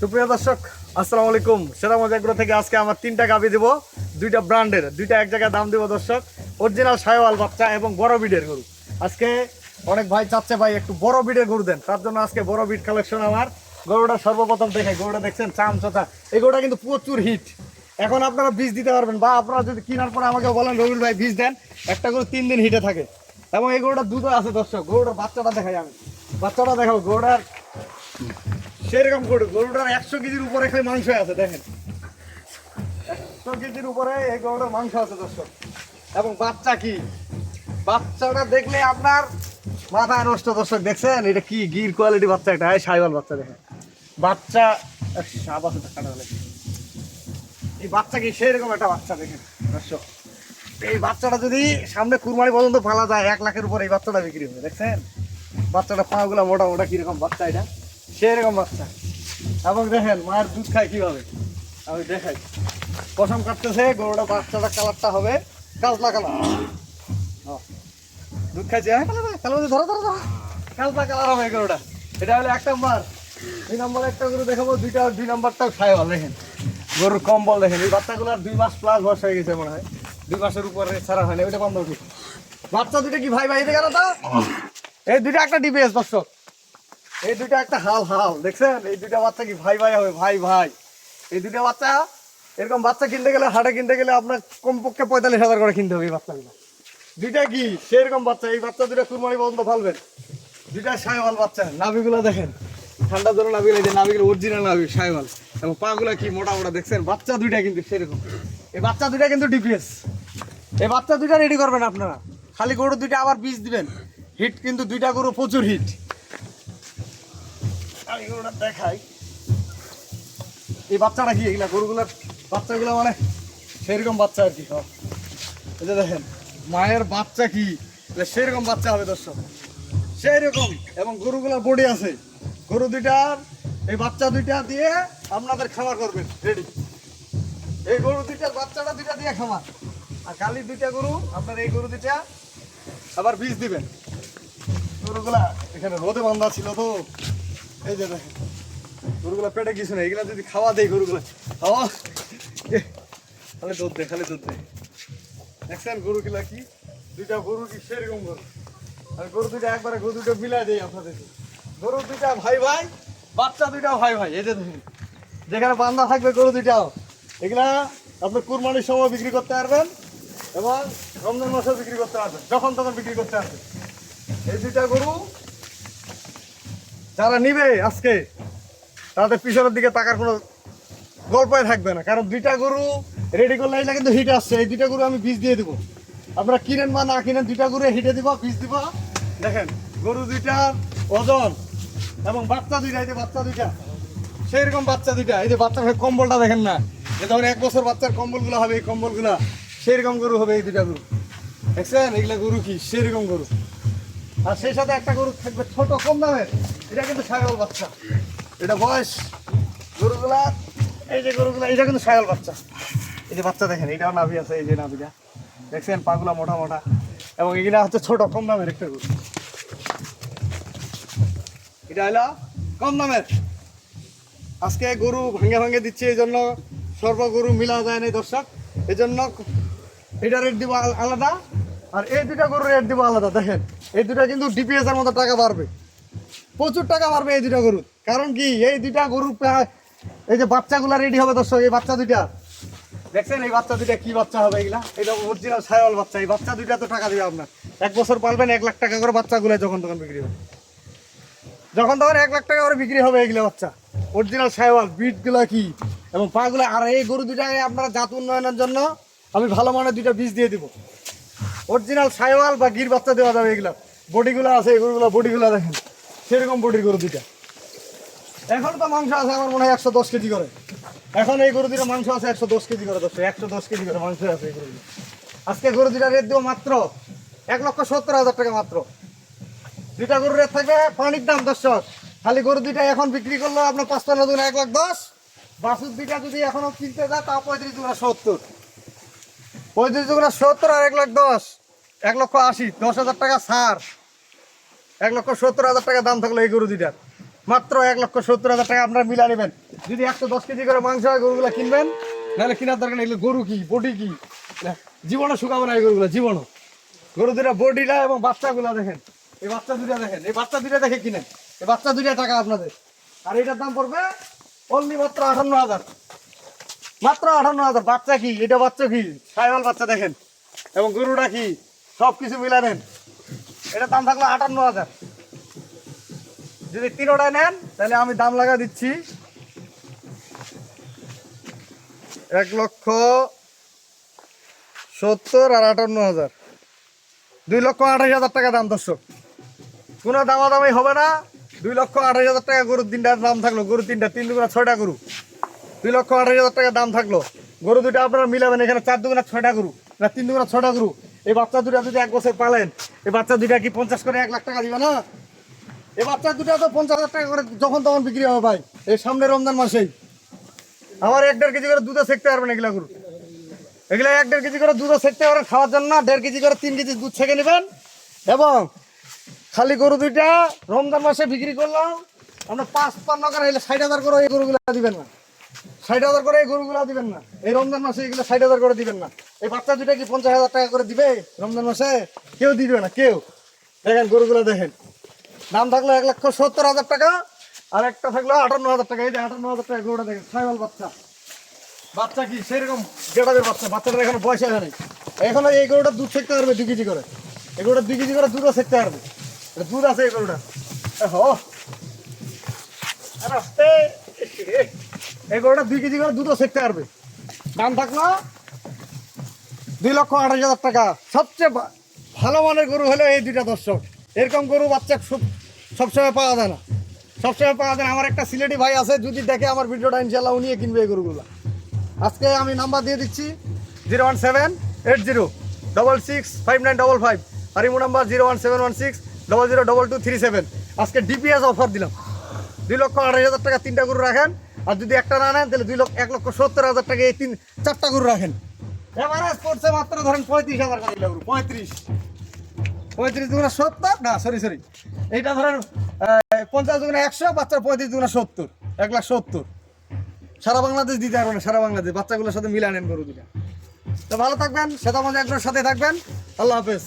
সুপ্রিয় দর্শক, আসসালামু আলাইকুম। সেরা মজাগ্রো থেকে আজকে আমার তিনটা গাবি দিব, দুইটা ব্র্যান্ডের, দুইটা এক জায়গায় দাম দিব দর্শক। অরিজিনাল সায়ওয়াল বাচ্চা এবং বড় বিডের গরু। আজকে অনেক ভাই চাচ্ছে, ভাই, একটু বড় বিডের গরু দেন। তার জন্য আজকে বড় বিড কালেকশন আমার। গরুটা সর্বপ্রথম দেখে গরুটা দেখছেন, চাম চোচা। এই গরুটা কিন্তু প্রচুর হিট। এখন আপনারা বীজ দিতে পারবেন বা আপনারা যদি কেনার পরে আমাকে বলেন রবিল ভাই, বীজ দেন। একটা গরু তিন দিন হিটে থাকে। এবং এই গরুটা দুধও আছে দর্শক। গরুটার বাচ্চাটা দেখাই আমি। বাচ্চাটা দেখাবো গরুটার সেরকম গরু গরুটার একশো কেজির উপরে খালি মাংস আছে, দেখেন। একশো কেজির উপরে এই গরুটার মাংস আছে, দর্শক। এবং বাচ্চা কি? বাচ্চাটা দেখলে আপনার মাথায় নষ্ট, দর্শক, দেখছেন? এটা কি গির কোয়ালিটি বাচ্চা এই সাইবাল বাচ্চা, দেখেন। বাচ্চা এটা কাটা এই বাচ্চা কি সেরকম একটা বাচ্চা, দেখেন, দর্শক। এই বাচ্চাটা যদি সামনে কুরবানি পর্যন্ত ফালা যায়, এক লাখের উপরে এই বাচ্চাটা বিক্রি হবে, দেখছেন? বাচ্চাটা পাগুলা মোটা মোটা কীরকম বাচ্চা এটা? সেরকম বাচ্চা। এবং দেখেন, মায়ের দুধ খায় কীভাবে? আমি দেখাই। পশম কাটতেছে, গরুটা বাচ্চাটা কালারটা হবে কালতা কালার। দুধ খাইছে হ্যাঁ? কালো ধরো ধরো ধরো। কালতা কালার হবে গরুটা। এটা হলো এক নম্বর। দুই নম্বর একটা গরু দেখাবো, দুইটা দুই নম্বরটাও খাই ভালো দেখেন। গরুর কম্বল, দেখেন। এই বাচ্চাগুলোর দুই মাস প্লাস বয়স হয়ে গেছে মনে হয়। দুই মাসের উপরে ছাড়া হয় না ওইটা বন্ধ বাচ্চা দুটো কি ভাই ভাই আনো তো? এই দুইটা একটা ডিপিএস দর্শক। এই দুইটা একটা হাল হাল, দেখছেন? এই দুইটা বাচ্চা কি ভাই ভাই হবে? ভাই ভাই। এই দুইটা বাচ্চা, এরকম বাচ্চা কিনতে গেলে, হাটে কিনতে গেলে আপনার কমপক্ষে পঁয়তাল্লিশ হাজার করে কিনতে হবে এই বাচ্চাগুলো। দুইটা কি? সেরকম বাচ্চা, এই বাচ্চা দুইটা কুরবানি পর্যন্ত ফালবেন। দুইটা সাইওয়াল বাচ্চা, নাভিগুলো দেখেন। জন্য নাভিগুলো, এই যে নাভিগুলো অরিজিনাল নাভি সাইওয়াল এবং পাগুলো কি মোটা মোটা, দেখছেন? বাচ্চা দুইটা কিন্তু সেরকম। এই বাচ্চা দুইটা কিন্তু ডিপিএস এই বাচ্চা দুইটা রেডি করবেন আপনারা। খালি গরু দুইটা আবার বীজ দিবেন। হিট কিন্তু দুইটা গরু প্রচুর হিট। আমি গরুটা দেখাই। এই বাচ্চাটা কি বাচ্চাগুলো মানে সেরকম বাচ্চা আর কি এই যে দেখেন, মায়ের বাচ্চা কি? সেরকম বাচ্চা হবে দর্শক। এবং গরুগুলার বডি আছে। গরু দুইটার এই বাচ্চা দুইটা দিয়ে আপনাদের খামার করবেন রেডি এই গরু দুইটার বাচ্চাটা দুইটা দিয়ে খামার। আর কালি দুইটা গরু, আপনার এই গরু দুইটা আবার বীজ দিবেন। গরুগুলা এখানে রোদে বান্ধা ছিল তো। এই যে দেখেন, গরুগুলা পেটে কিছু নেই এগুলা যদি খাওয়া দেয় গরুগুলা। খাওয়া? খালি দুধ দে, খালি দুধ দে। দেখছেন গরুগুলা কি? দুইটা গরু কি সেরকম গরু? আর গরু দুইটা একবারে গরু দুটো মিলাই দেয় আপনাদের গরু দুইটা ভাই ভাই, বাচ্চা দুইটা ভাই ভাই, এই যে দেখুন। যেখানে বান্দা থাকবে গরু দুইটাও। এগুলা আপনি কুরবানির সময় বিক্রি করতে পারবেন এবং রমজান মাসেও বিক্রি করতে পারবেন, যখন তখন বিক্রি করতে পারবেন। এই দুইটা গরু যারা নিবে আজকে, তাদের পিছনের দিকে তাকার কোনো গল্পই থাকবে না। কারণ দুইটা গরু রেডি করলে এটা কিন্তু হিট আসছে। এই দুইটা গরু আমি বীজ দিয়ে দেবো। আপনারা কিনেন বা না কিনেন, দুইটা গরু হিটে দিব, বীজ দিব। দেখেন, গরু দুইটার ওজন এবং বাচ্চা দুইটা, এই যে বাচ্চা দুইটা সেই রকম বাচ্চা দুইটা। এই যে বাচ্চার ভাই কম্বলটা দেখেন না এই ধরেন এক বছর বাচ্চার কম্বলগুলো হবে, এই কম্বলগুলা সেই রকম গরু হবে এই দুইটা গরু। দেখছেন? এগুলা গরু কি? সেই রকম গরু। আর সেই সাথে একটা গরু থাকবে ছোট, কম দামের। এটা কিন্তু সাগল বাচ্চা। এটা বয়স গরুগুলা, এই যে গরুগুলা, এটা কিন্তু সাগল বাচ্চা। এই যে বাচ্চা দেখেন, এটাও নাভি আছে, এই যে নাভিটা। দেখছেন, পাগুলা মোটা মোটা। এবং এগুলা হচ্ছে ছোট, কম দামের একটা গরু। এটা হলো কম দামের। আজকে গরু ভাঙে ভাঙে দিচ্ছে, এই জন্য সর্ব গরু মিলা যায় না দর্শক। এই জন্য এটা রেট দিব আলাদা। আর এই দুটা গরুর রেট দিব আলাদা, দেখেন। এই দুটা কিন্তু ডিপিএস এর মতো টাকা বাড়বে। প্রচুর টাকা বাড়বে এই দুটা গরু কারণ কি, এই দুটা গরু এই যে বাচ্চাগুলা রেডি হবে দর্শক, এই বাচ্চা দুইটা। দেখছেন এই বাচ্চা দুইটা কি বাচ্চা হবে এগুলা? এটা অরিজিনাল সায়ল বাচ্চা। এই বাচ্চা দুইটা তো টাকা দিবে আপনার। এক বছর পালবেন, এক লাখ টাকা করে বাচ্চাগুলো যখন তখন বিক্রি হবে। যখন তখন এক লাখ টাকা করে বিক্রি হবে এগুলো বাচ্চা। অরিজিনাল সাইওয়াল বিটগুলো কি? এবং পাগুলো, আর এই গরু দুটাকে আপনারা জাত উন্নয়নের জন্য আমি ভালো মানের দুইটা বীজ দিয়ে দিব। অরিজিনাল সাইওয়াল বা গির বাচ্চা দেওয়া যাবে এগুলো। বডিগুলো আছে, এই গরুগুলো বডিগুলো দেখেন। সেরকম বডির গরু দুইটা। এখন তো মাংস আছে আমার মনে হয় একশো দশ কেজি করে। এখন এই গরু দুটো মাংস আছে একশো দশ কেজি করে দশ একশো দশ কেজি করে মাংস আছে এই গরু আজকে গরু দুটা রেট দেবো মাত্র এক লক্ষ সত্তর হাজার টাকা মাত্র। দুইটা গরুর রেট থাকবে পানির দাম দর্শক। খালি গরু দুইটা এখন বিক্রি করল আপনার পাঁচটা নতুন এক লাখ দশ। বাসুর দুইটা যদি এখনও কিনতে যায় তা পঁয়ত্রিশ দুগুণা সত্তর। পঁয়ত্রিশ দুগুণা সত্তর আর এক লাখ দশ। এক লক্ষ আশি, দশ হাজার টাকা সার। এক লক্ষ সত্তর হাজার টাকা দাম থাকল এই গরু দুইটার। মাত্র এক লক্ষ সত্তর হাজার টাকা আপনারা মিলা নেবেন। যদি একশো দশ কেজি করে মাংস হয় গরুগুলো কিনবেন, নাহলে কেনার দরকার নেই। গরু কি? বডি কি? জীবনও শুকাবো না এই গরুগুলো, জীবনও। গরু দুটা বডিটা এবং বাচ্চাগুলো দেখেন। এই বাচ্চা দুটা দেখেন। এই বাচ্চা দুটা দেখে কিনেন। এই বাচ্চা দুটা টাকা আপনাদের। আর এটার দাম পড়বে অনলি মাত্র আটান্ন হাজার। মাত্র আটান্ন হাজার। বাচ্চা কি? এটা বাচ্চা কি? সাইওয়াল বাচ্চা দেখেন। এবং গরুটা কি? সব কিছু মিলানেন এটার দাম থাকল আটান্ন হাজার। যদি তিনোটায় নেন, তাহলে আমি দাম লাগা দিচ্ছি। এক লক্ষ সত্তর আর আটান্ন হাজার। দুই লক্ষ আঠাশ হাজার টাকা দাম, দর্শক। কোনো দামাদামি হবে না। দুই লক্ষ আঠাশ হাজার টাকা গরুর তিনটার দাম থাকল। গরু তিনটা, তিন দুগুণা ছয়টা গরু। দুই লক্ষ আঠাশ হাজার টাকা দাম থাকল। গরু দুটো আপনারা মিলাবেন এখানে চার দুগুণা ছয়টা গরু না, তিন দুগুণা ছয়টা গরু। এই বাচ্চা দুটা যদি এক বছর পালেন, এই বাচ্চা দুটা কি পঞ্চাশ করে এক লাখ টাকা দিবে না? এই বাচ্চা দুটা তো পঞ্চাশ হাজার টাকা করে যখন তখন বিক্রি হবে ভাই, এই সামনে রমজান মাসেই। আমার এক দেড় কেজি করে দুধও সেকতে পারবেন এগুলা গরু। এগুলা এক দেড় কেজি করে দুধও সেকতে পারেন, খাওয়ার জন্য দেড় কেজি করে তিন কেজি দুধ ছেঁকে নেবেন। এবং খালি গরু দুইটা রমজান মাসে বিক্রি করলাম, আমরা পাঁচ পান্ন করে হলে ষাট হাজার করে এই গরুগুলো দিবেন না। ষাট হাজার করে এই গরুগুলো দিবেন না। এই রমজান মাসে এগুলো ষাট হাজার করে দিবেন না। এই বাচ্চা দুটা কি পঞ্চাশ হাজার টাকা করে দিবে রমজান মাসে? কেউ দিবে না, কেউ। দেখেন গরুগুলো দেখেন। দাম থাকল এক লক্ষ সত্তর হাজার টাকা আর একটা থাকল আটান্ন হাজার টাকা। এই যে আটান্ন হাজার টাকা গরুটা দেখেন সাইবাল বাচ্চা। বাচ্চা কি? সেরকম গেটাদের বাচ্চা। বাচ্চাটার এখন হয় নাই। এখন এই গরুটা দুধ সেকতে পারবে দুই কেজি করে। এই গরুটা দুই কেজি করে দুধও সেকতে পারবে। দুধ আছে এই গরুটা। এই গরুটা দুই কেজি করে দুধও সেকতে পারবে। দাম থাকল দুই লক্ষ আঠাশ হাজার টাকা। সবচেয়ে ভালো মানের গরু হলো এই দুইটা দর্শক। এরকম গরু বাচ্চা সবসময় পাওয়া যায় না। সবসময় পাওয়া যায় আমার একটা সিলেটি ভাই আছে, যদি দেখে আমার ভিডিওটা ইনশাল্লাহ উনিয়ে কিনবে এই গরুগুলো। আজকে আমি নাম্বার দিয়ে দিচ্ছি, zero one seven eight zero double six five nine double five আর imo number zero one seven one six double zero double two three seven. আজকে ডিপিএস অফার দিলাম। দুই লক্ষ আড়াই হাজার টাকা তিনটা গরু রাখেন। আর যদি একটা না নেন, তাহলে দুই লক্ষ এক লক্ষ সত্তর হাজার টাকা এই তিন চারটা গরু রাখেন। পড়ছে মাত্র ধরেন পঁয়ত্রিশ পঁয়ত্রিশ। পঁয়ত্রিশ সত্তর? না সরি সরি পঞ্চাশ একশো পঁয়ত্রিশ সত্তর সত্তর। সারা বাংলাদেশ দিতে পারব না, সারা বাংলাদেশ। বাচ্চাগুলোর সাথে মিলা নেন গরু তো ভালো থাকবেন সেটা মধ্যে একজনের সাথে থাকবেন। আল্লাহ হাফেজ।